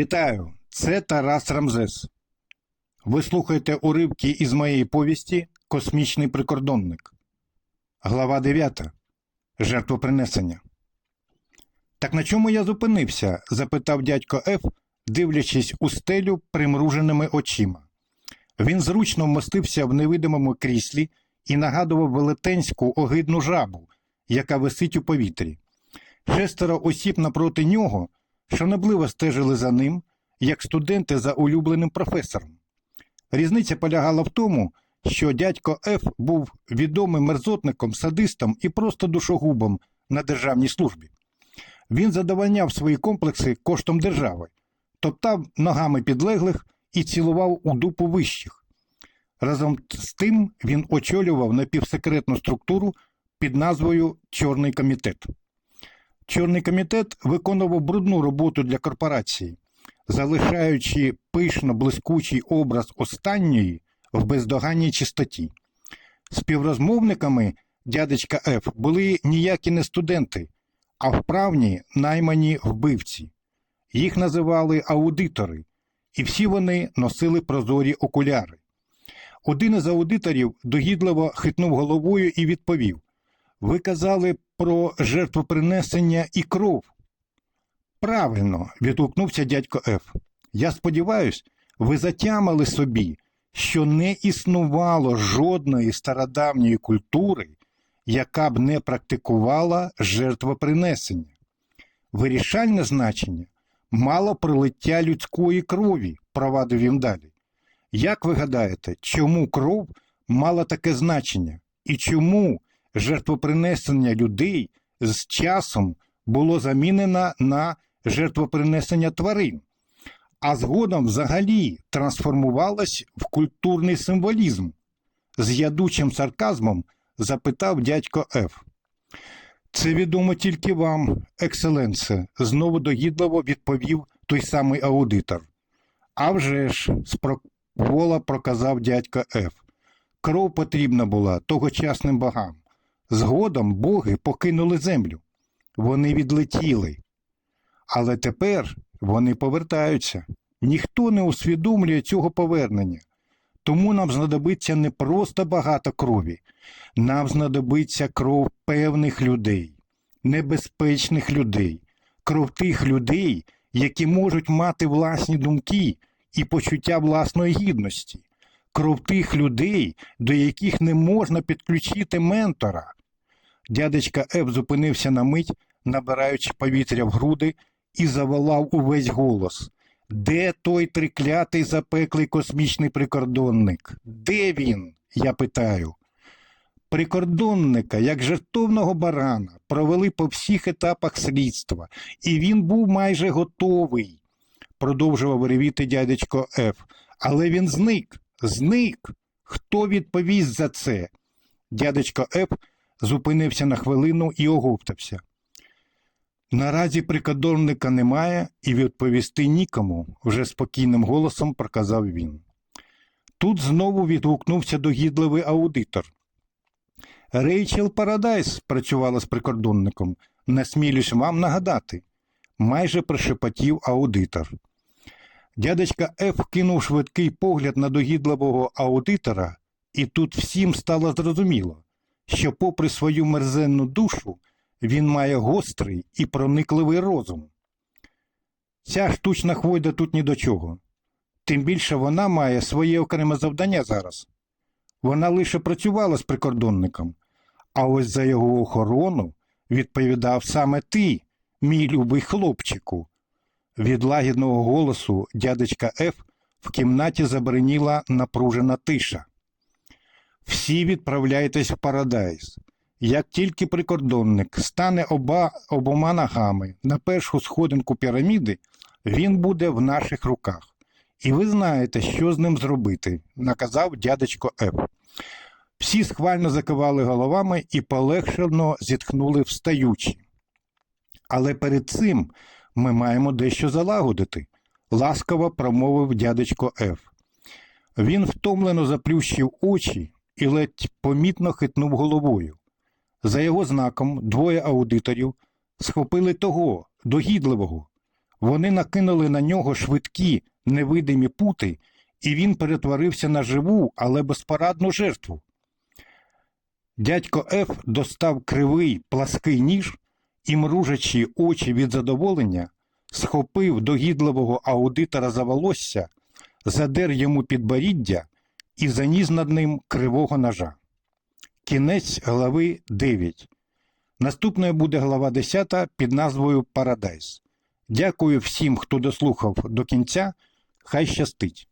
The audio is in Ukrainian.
Вітаю, це Тарас Рамзес. Ви слухаєте уривки із моєї повісті Космічний прикордонник. Глава 9. Жертвопринесення. Так на чому я зупинився? запитав дядько Ф, дивлячись у стелю примруженими очима. Він зручно вмостився в невидимому кріслі і нагадував велетенську огидну жабу, яка висить у повітрі. Шестеро осіб напроти нього шанобливо стежили за ним, як студенти за улюбленим професором. Різниця полягала в тому, що дядько Ф був відомим мерзотником, садистом і просто душогубом на державній службі. Він задовольняв свої комплекси коштом держави, топтав ногами підлеглих і цілував у дупу вищих. Разом з тим він очолював напівсекретну структуру під назвою Чорний комітет. Чорний комітет виконував брудну роботу для корпорації, залишаючи пишно блискучий образ останньої в бездоганній чистоті. Співрозмовниками дядечка Ф були ніякі не студенти, а вправні наймані вбивці. Їх називали аудитори, і всі вони носили прозорі окуляри. Один із аудиторів догідливо хитнув головою і відповів: Ви казали про жертвопринесення і кров. Правильно, відгукнувся дядько Ф. Я сподіваюсь, ви затямили собі, що не існувало жодної стародавньої культури, яка б не практикувала жертвопринесення. Вирішальне значення мало пролиття людської крові, провадив він далі. Як ви гадаєте, чому кров мала таке значення? І чому жертвопринесення людей з часом було замінено на жертвопринесення тварин, а згодом взагалі трансформувалось в культурний символізм? З ядучим сарказмом запитав дядько Ф. Це відомо тільки вам, екселенсе, знову догідливо відповів той самий аудитор. «А вже ж», – спроквола проказав дядько Ф. Кров потрібна була тогочасним богам. Згодом боги покинули землю. Вони відлетіли. Але тепер вони повертаються. Ніхто не усвідомлює цього повернення. Тому нам знадобиться не просто багато крові, нам знадобиться кров певних людей, небезпечних людей, кров тих людей, які можуть мати власні думки і почуття власної гідності, кров тих людей, до яких не можна підключити ментора. Дядечка Еб зупинився на мить, набираючи повітря в груди, і заволав увесь голос. Де той триклятий запеклий космічний прикордонник? Де він? Я питаю. Прикордонника, як жертовного барана, провели по всіх етапах слідства, і він був майже готовий, продовжував ревіти дядечко Ф. Але він зник, зник. Хто відповість за це? Дядечко Ф зупинився на хвилину і оговтався. Наразі прикордонника немає і відповісти нікому, вже спокійним голосом проказав він. Тут знову відгукнувся догідливий аудитор. Рейчел Парадайс працювала з прикордонником, насмілюсь вам нагадати, майже прошепотів аудитор. Дядечка Ф кинув швидкий погляд на догідливого аудитора, і тут всім стало зрозуміло, що, попри свою мерзенну душу, він має гострий і проникливий розум. Ця штучна хвойда тут ні до чого. Тим більше вона має своє окреме завдання зараз. Вона лише працювала з прикордонником, а ось за його охорону відповідав саме ти, мій любий хлопчику. Від лагідного голосу дядечка Ф в кімнаті забриніла напружена тиша. Всі відправляйтесь в Парадайз. Як тільки прикордонник стане оба, обома ногами на першу сходинку піраміди, він буде в наших руках. І ви знаєте, що з ним зробити, наказав дядечко Ф. Всі схвально закивали головами і полегшено зітхнули встаючи. Але перед цим ми маємо дещо залагодити, ласкаво промовив дядечко Ф. Він втомлено заплющив очі і ледь помітно хитнув головою. За його знаком двоє аудиторів схопили того, догідливого. Вони накинули на нього швидкі, невидимі пути, і він перетворився на живу, але безпорадну жертву. Дядько Еф достав кривий плаский ніж і, мружачи очі від задоволення, схопив догідливого аудитора за волосся, задер йому підборіддя і заніс над ним кривого ножа. Кінець глави 9. Наступною буде глава 10 під назвою Парадайз. Дякую всім, хто дослухав до кінця. Хай щастить.